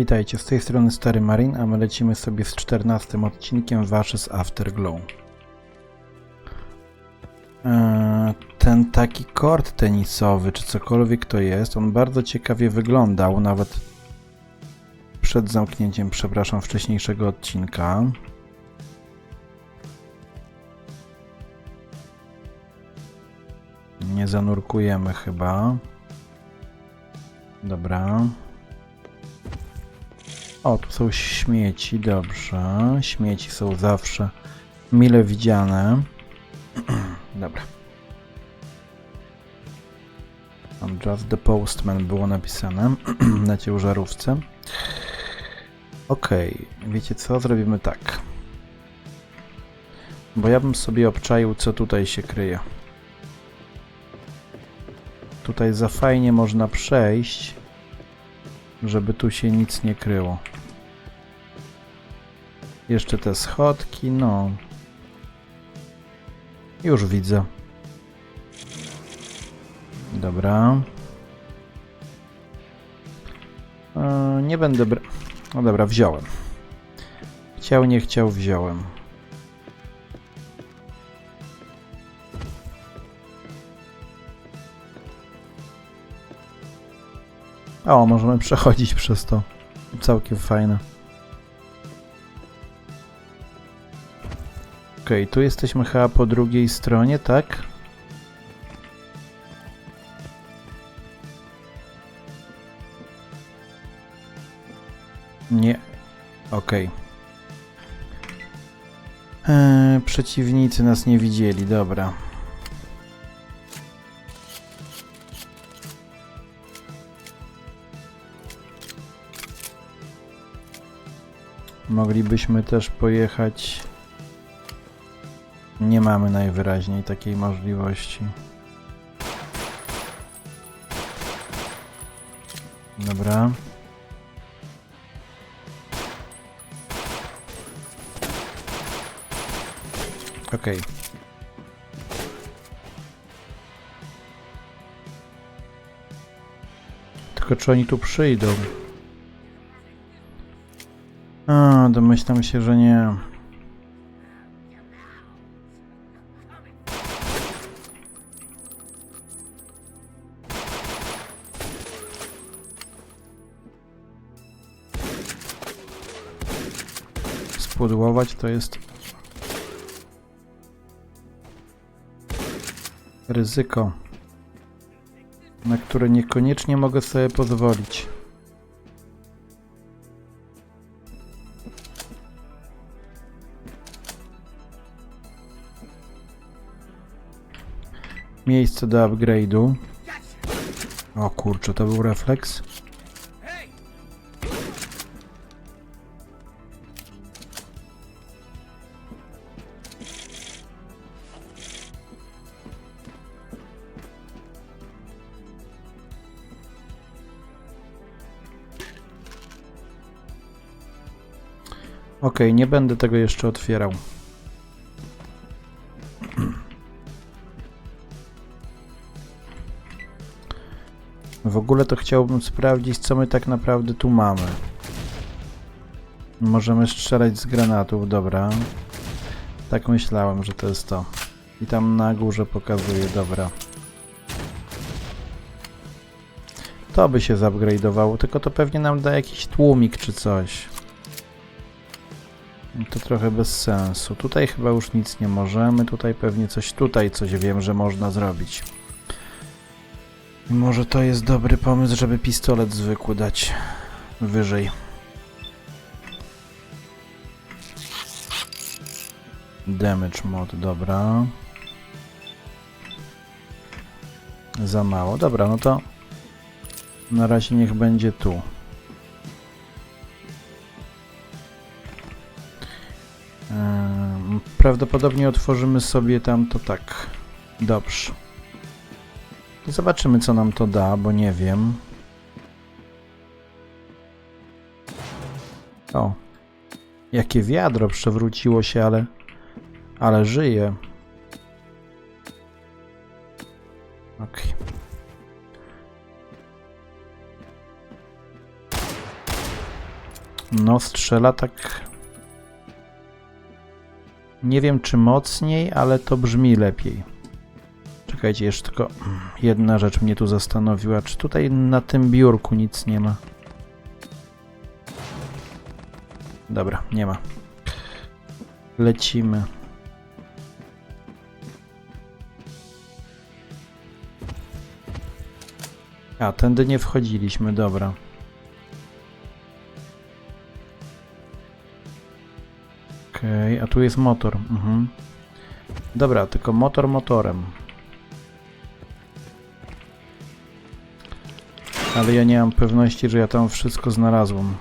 Witajcie, z tej strony Stary Marin, a my lecimy sobie z 14 odcinkiem Washes Afterglow. Eee, ten taki kort tenisowy, czy cokolwiek to jest, on bardzo ciekawie wyglądał, nawet przed zamknięciem, przepraszam, wcześniejszego odcinka. Nie zanurkujemy chyba. Dobra. O, tu są śmieci, dobrze. Śmieci są zawsze mile widziane. Dobra. Tam Just the Postman było napisane na ciężarówce. Okej, wiecie co? Zrobimy tak. Bo ja bym sobie obczaił, co tutaj się kryje. Tutaj za fajnie można przejść, żeby tu się nic nie kryło. Jeszcze te schodki, no. Już widzę. Dobra. E, nie będę. No dobra, wziąłem. Chciał, nie chciał, wziąłem. O, możemy przechodzić przez to. Całkiem fajne. Okej, tu jesteśmy chyba po drugiej stronie, tak? Nie. Okej. Eee, przeciwnicy nas nie widzieli, dobra. Moglibyśmy też pojechać. Nie mamy najwyraźniej takiej możliwości. Dobra. Okej. Tylko czy oni tu przyjdą? A, domyślam się, że nie. Spudłować to jest ryzyko, na które niekoniecznie mogę sobie pozwolić. Miejsce do upgrade'u. O kurczę, to był refleks. Okej, nie będę tego jeszcze otwierał. Ogóle to chciałbym sprawdzić, co my tak naprawdę tu mamy. Możemy strzelać z granatów, dobra. Tak myślałem, że to jest to. I tam na górze pokazuje, dobra. To by się zupgrade'owało, tylko to pewnie nam da jakiś tłumik czy coś. To trochę bez sensu. Tutaj chyba już nic nie możemy, tutaj pewnie coś, tutaj coś wiem, że można zrobić. Może to jest dobry pomysł, żeby pistolet zwykły dać wyżej. Damage mod, dobra. Za mało. Dobra, no to na razie niech będzie tu. Prawdopodobnie otworzymy sobie tam to tak. Dobrze. Zobaczymy, co nam to da, bo nie wiem. O. Jakie wiadro przewróciło się, ale... Ale żyje. Okej. No, strzela tak. Nie wiem czy mocniej, ale to brzmi lepiej. Czekajcie, jeszcze tylko jedna rzecz mnie tu zastanowiła. Czy tutaj na tym biurku nic nie ma? Dobra, nie ma. Lecimy. A, tędy nie wchodziliśmy, dobra. Okej, a tu jest motor. Mhm. Dobra, tylko motor motorem. Ale ja nie mam pewności, że ja tam wszystko znalazłem.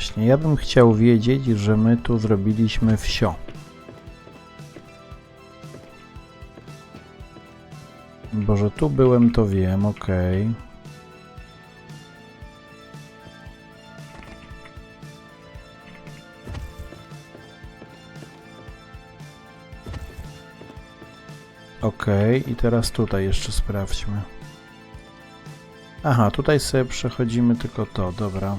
Właśnie, ja bym chciał wiedzieć, że my tu zrobiliśmy wsio. Bo że tu byłem, to wiem, okej. Okej, i teraz tutaj jeszcze sprawdźmy. Aha, tutaj sobie przechodzimy tylko to, dobra.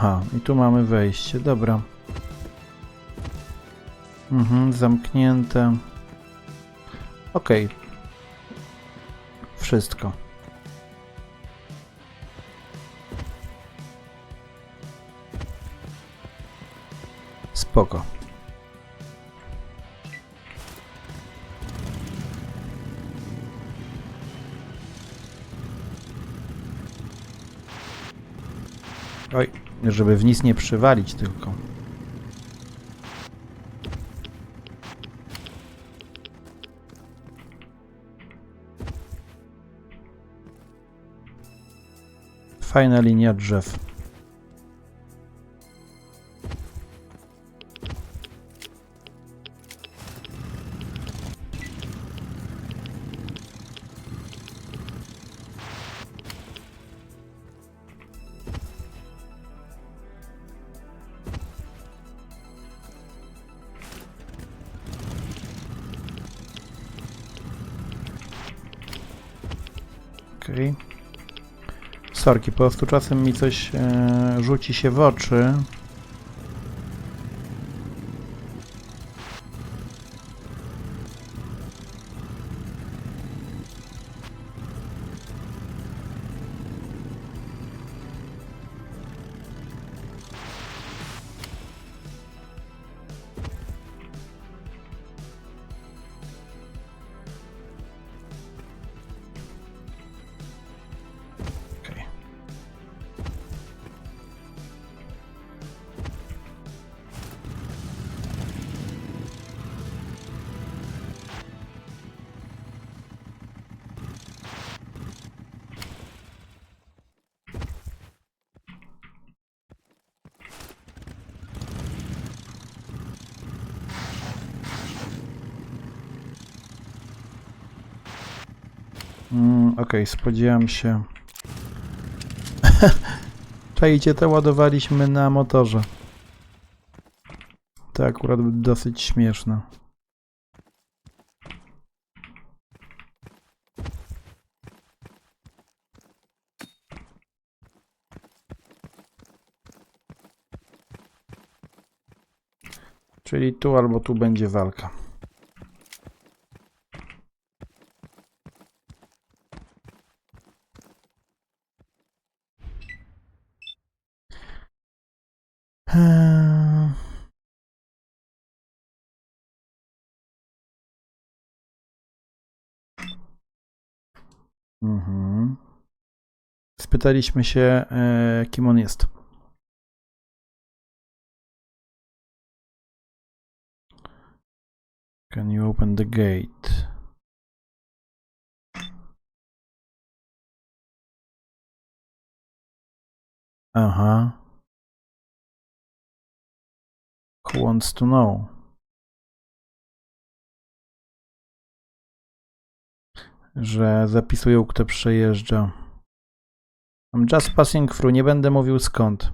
Aha, i tu mamy wejście, dobra. Mhm, zamknięte. Okej. Wszystko. Spoko. Oj, żeby w nic nie przywalić tylko. Fajna linia drzew. Po prostu czasem mi coś e, rzuci się w oczy. Mm, Okej, spodziewam się. Czajcie, to ładowaliśmy na motorze. To akurat dosyć śmieszne. Czyli tu albo tu będzie walka. Spytaliśmy się, e, kim on jest. Can you open the gate? Aha. Who wants to know? Że zapisują, kto przejeżdża. I'm just passing through, nie będę mówił skąd.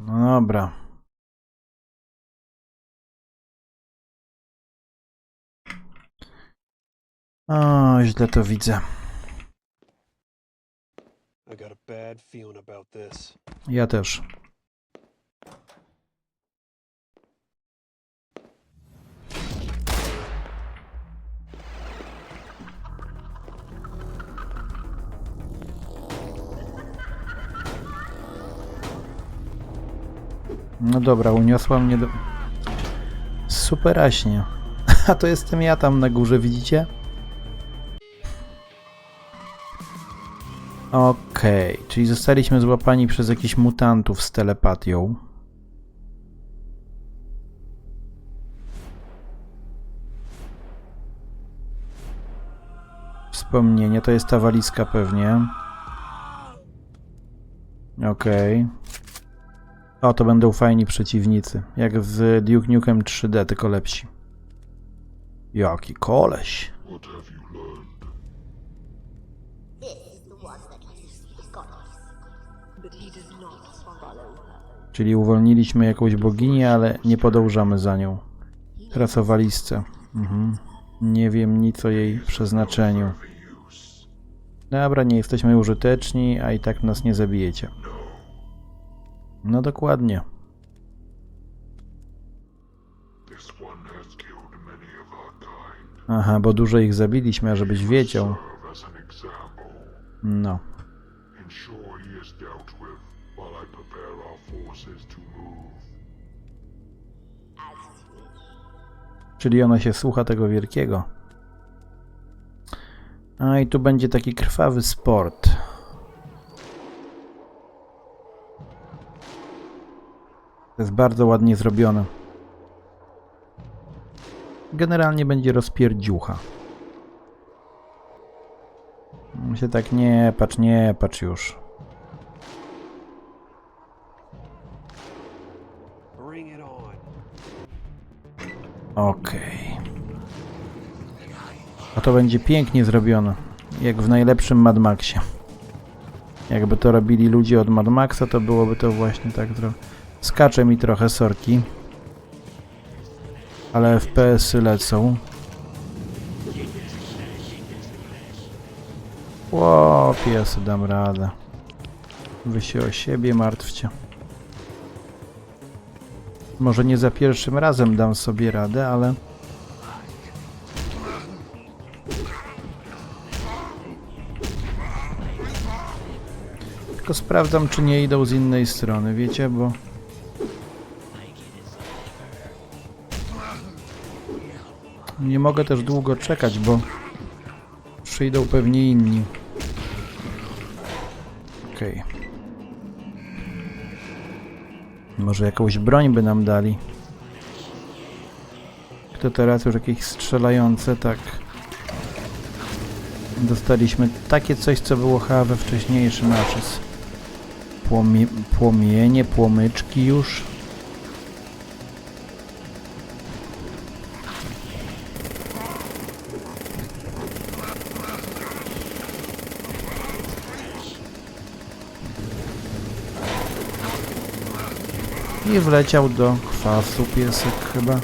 No dobra. O, źle to widzę. Ja też. No dobra, uniosła mnie do... Superaśnie. A to jestem ja tam na górze, widzicie? Okej, czyli zostaliśmy złapani przez jakichś mutantów z telepatią. Wspomnienie, to jest ta walizka pewnie. Okej. O, to będą fajni przeciwnicy. Jak w Duke Nukem 3D, tylko lepsi. Jaki koleś. Czyli uwolniliśmy jakąś boginię, ale nie podążamy za nią. Walizce. Mhm. Nie wiem nic o jej przeznaczeniu. Dobra, nie jesteśmy użyteczni, a i tak nas nie zabijecie. No dokładnie. Aha, bo dużo ich zabiliśmy, a żebyś wiedział. No. Czyli ona się słucha tego wielkiego. A i tu będzie taki krwawy sport. To jest bardzo ładnie zrobione. Generalnie będzie rozpierdziucha. Się tak nie patrz, nie patrz już. Okej. A to będzie pięknie zrobione. Jak w najlepszym Mad Maxie. Jakby to robili ludzie od Mad Maxa, to byłoby to właśnie tak trochę. Skacze mi trochę sorki. Ale FPS-y lecą. Ło, piesy, dam radę. Wy się o siebie martwcie. Może nie za pierwszym razem dam sobie radę, ale... Tylko sprawdzam, czy nie idą z innej strony, wiecie, bo... Nie mogę też długo czekać, bo przyjdą pewnie inni. Okej. Może jakąś broń by nam dali. To teraz już jakieś strzelające, tak. Dostaliśmy takie coś, co było chyba we wcześniejszym Ashes. Płomie, płomienie, płomyczki już. I wleciał do kwasu piesek chyba.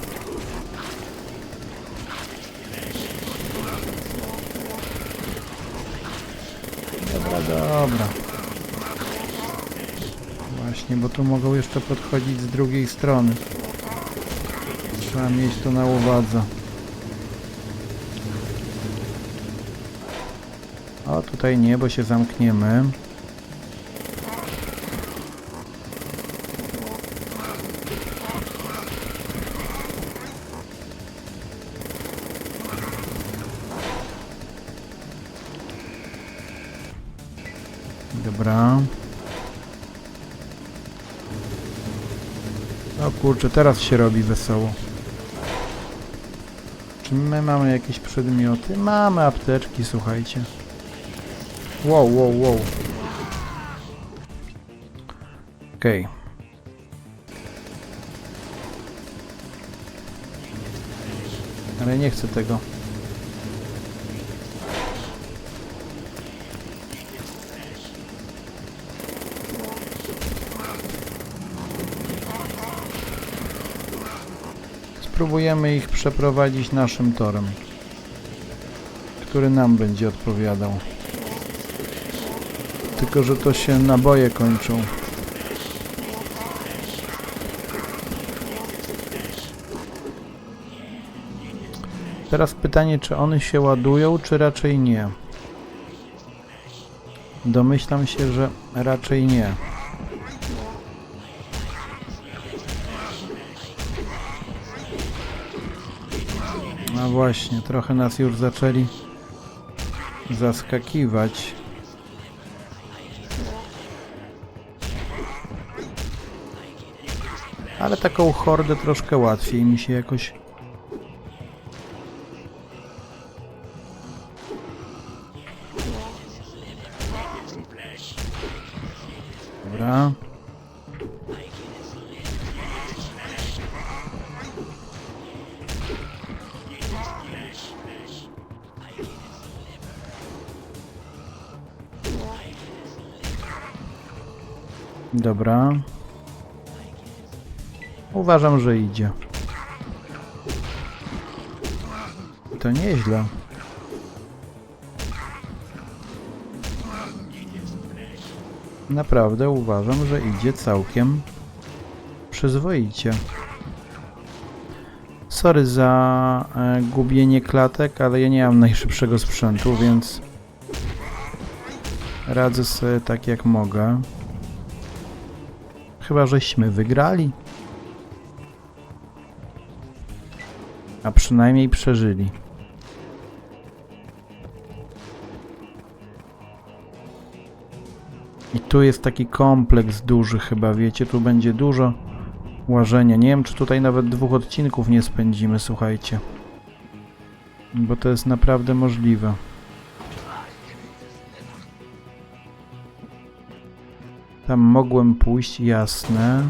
Dobra, dobra. Właśnie, bo tu mogą jeszcze podchodzić z drugiej strony. Trzeba mieć to na uwadze. O, tutaj nie, bo się zamkniemy. Kurczę, teraz się robi wesoło. Czy my mamy jakieś przedmioty? Mamy apteczki, słuchajcie. Wow, wow, wow. Okej. Ale nie chcę tego. Spróbujemy ich przeprowadzić naszym torem, który nam będzie odpowiadał. Tylko, że to się naboje kończą. Teraz pytanie, czy one się ładują, czy raczej nie? Domyślam się, że raczej nie. No właśnie, trochę nas już zaczęli zaskakiwać. Ale taką hordę troszkę łatwiej mi się jakoś Dobra. Uważam, że idzie. To nieźle. Naprawdę uważam, że idzie całkiem przyzwoicie. Sorry za e, gubienie klatek, ale ja nie mam najszybszego sprzętu, więc radzę sobie tak jak mogę. Chyba żeśmy wygrali. A przynajmniej przeżyli. I tu jest taki kompleks duży chyba, wiecie, tu będzie dużo łażenia. Nie wiem, czy tutaj nawet dwóch odcinków nie spędzimy, słuchajcie. Bo to jest naprawdę możliwe. Tam mogłem pójść, jasne.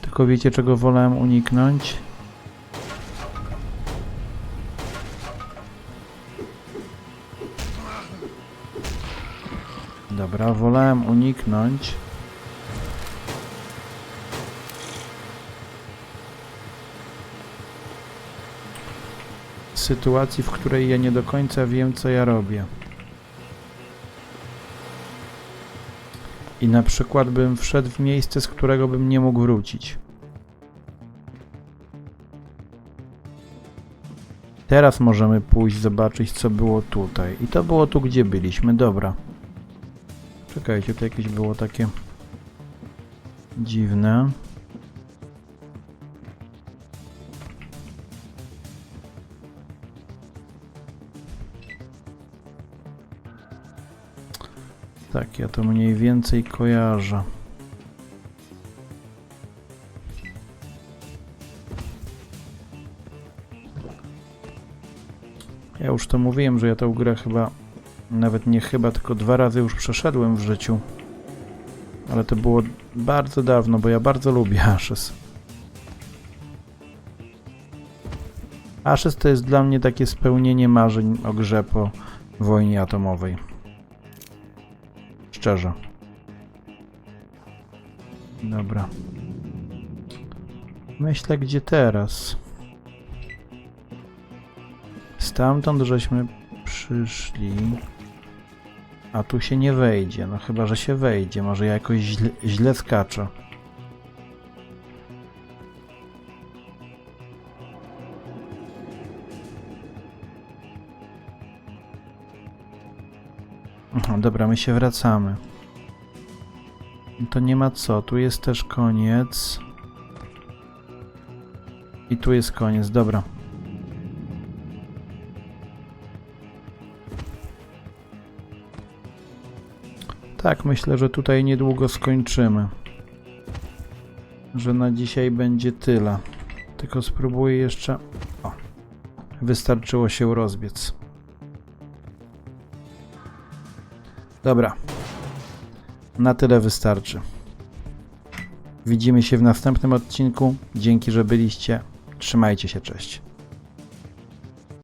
Tylko wiecie, czego wolałem uniknąć? Dobra, wolałem uniknąć. Sytuacji, w której ja nie do końca wiem, co ja robię. I na przykład bym wszedł w miejsce, z którego bym nie mógł wrócić. Teraz możemy pójść zobaczyć, co było tutaj. I to było tu, gdzie byliśmy. Dobra. Czekajcie, to jakieś było takie dziwne. Ja to mniej więcej kojarzę. Ja już to mówiłem, że ja tę grę chyba nawet nie chyba, tylko dwa razy już przeszedłem w życiu. Ale to było bardzo dawno, bo ja bardzo lubię Ashes. Ashes to jest dla mnie takie spełnienie marzeń o grze po wojnie atomowej. Szczerze. Dobra. Myślę, gdzie teraz. Stamtąd żeśmy przyszli. A tu się nie wejdzie. No chyba, że się wejdzie. Może ja jakoś źle, źle skaczę. Dobra, my się wracamy. To nie ma co. Tu jest też koniec. I tu jest koniec. Dobra. Tak, myślę, że tutaj niedługo skończymy. Że na dzisiaj będzie tyle. Tylko spróbuję jeszcze. O, wystarczyło się rozbiec. Dobra. Na tyle wystarczy. Widzimy się w następnym odcinku. Dzięki, że byliście. Trzymajcie się, cześć.